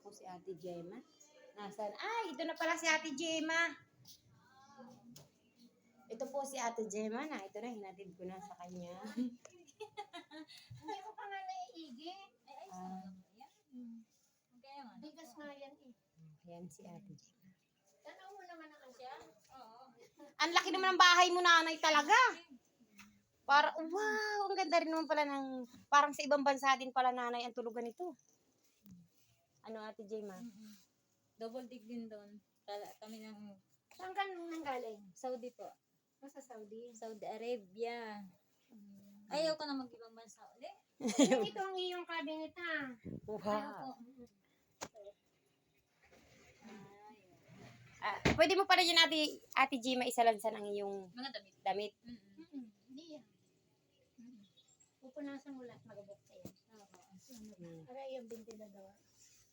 po si Ate Gemma. Nasaan? Ay, ito na pala si Ate Gemma. Ito po si Ate Gemma na. Ito na, hinatid ko na sa kanya. Hindi ko pa nga naiigi. Ay, ay, yan. Kaya nga. Bigas nga yan eh. Ayan si Ate Gemma. Tanaw mo naman ang siya. Oo. Ang laki naman ng bahay mo, nanay, talaga. Para, wow, ang ganda rin naman pala ng, parang sa ibang bansa din pala, nanay, ang tulugan nito. Ano, Ate Gemma? Mm-mm. Double dig din doon. Kala- Kami ng Saan ka nang galing? Saudi po. Nasa Saudi. Saudi Arabia. Ayaw ko na mag-ibang bansa ulit. Yung ito ang iyong cabinet ha. Wow. Ayaw ko. Ah, pwede mo pa rin yun, Ate, Ate Gemma, isalansan ang iyong Mga damit. damit. Mm-mm. Mm-mm. Hindi yan. Mm-mm. Pupunasan mo lahat magabok sa. Mm. Para yung ventilador.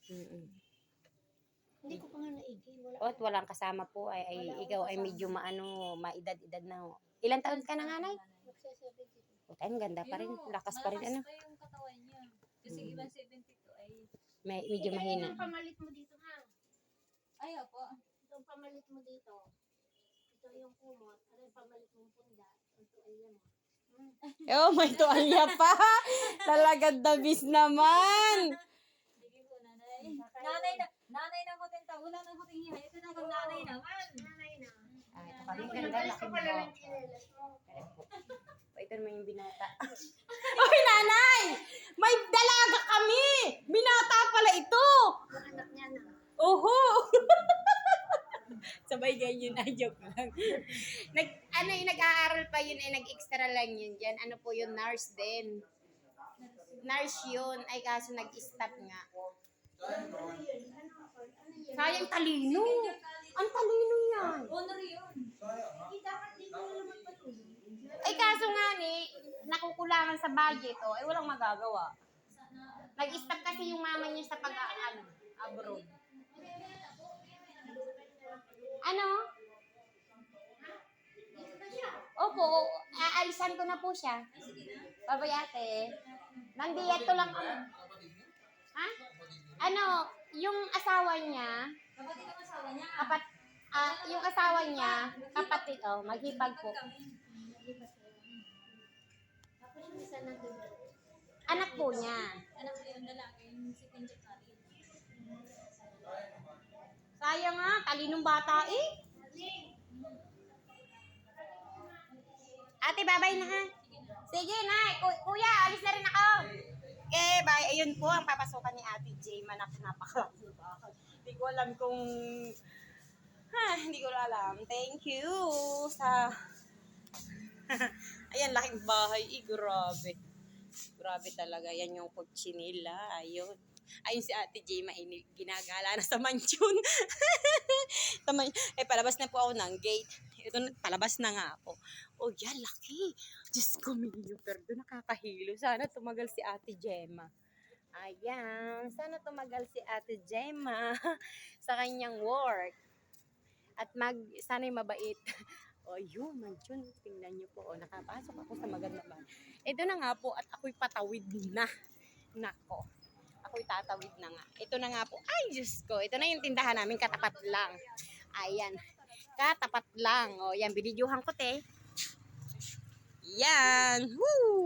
Mm-mm. Hindi ko pa nga naigi. Wala. O, at walang kasama po, ay, ay Wala ikaw ay medyo maano, maedad-edad na. Ilan taon ka na, nanay? Magsa-72. O, tayo, ang ganda pa rin. Lakas pa rin, ano. Malakas pa yung katawan niya. Kasi Mm. ibang 72 ay... May, medyo Ito mahina. yung pamalit mo dito ha. Ayaw po. Ito ang pamalit mo dito. Ito yung kumot. Ano yung pamalit mong punda. Ito ay yan. Oh, may tuwalya pa. Talaga dabis naman. Nanay. Na, nanay na ko tinta. Wala na ko tingin. Ito na kung nanay naman. Nanay na. Ay, ito kami nagalis Laki ko mo. pala ng chinelas mo. O, ito naman yung binata. Oy, nanay! May dalaga kami! Binata pala ito! Anak niya na. Oho! Sabay ganyan, ay joke lang. nag, ano yung nag-aaral pa yun, ay nag-extra lang yun dyan. Ano po yun, nurse din. Nurse yun, ay kaso nag-stop nga. Sayang talino. Ang talino yan. Honor yun. Hindi dapat dito na naman patuloy. Ay kaso nga ni, nakukulangan sa budget, oh, ay walang magagawa. Nag-stop kasi yung mama niya sa pag-ano, abroad. Ano? Opo, aalisan ko na po siya. Babay ate. Nandito lang ako. Ha? Ano, yung asawa niya, Kapatid ang asawa kapat, ah, yung asawa niya, kapatid, oh, maghipag po. Tapos yung isa na doon. Anak po niya. Anak ko yung lalaki, yung. Sayang nga, talinong bata eh. Ate, babay na ha. Sige na, Ku- kuya, alis na rin ako. Ayun po ang papasukan ni Ate J. Manak napakalaki ba? Hindi ko alam kung... Ha, hindi ko alam. Thank you sa... Ayan, laking bahay. Eh, grabe. Grabe talaga. Yan yung kotse nila. Ayun. Ayun si Ate J. Mainil. Ginagala na sa mansion. sa man- eh, palabas na po ako ng gate. Ito, palabas na nga ako. Oh, yan, laki. Diyos ko, Milyo. Pero nakakahilo. Sana tumagal si Ate Gemma. Ayan. Sana tumagal si Ate Gemma sa kanyang work. At mag, sana'y mabait. O, oh, yun, mansion. Tingnan niyo po. O, nakapasok ako sa maganda ba. Ito na nga po at ako'y patawid na. Nako. Ako'y tatawid na nga. Ito na nga po. Ay, Diyos ko. Ito na yung tindahan namin. Katapat lang. Ayan. Katapat lang. O, yan. Binidyohan ko, te. Yan. Woo!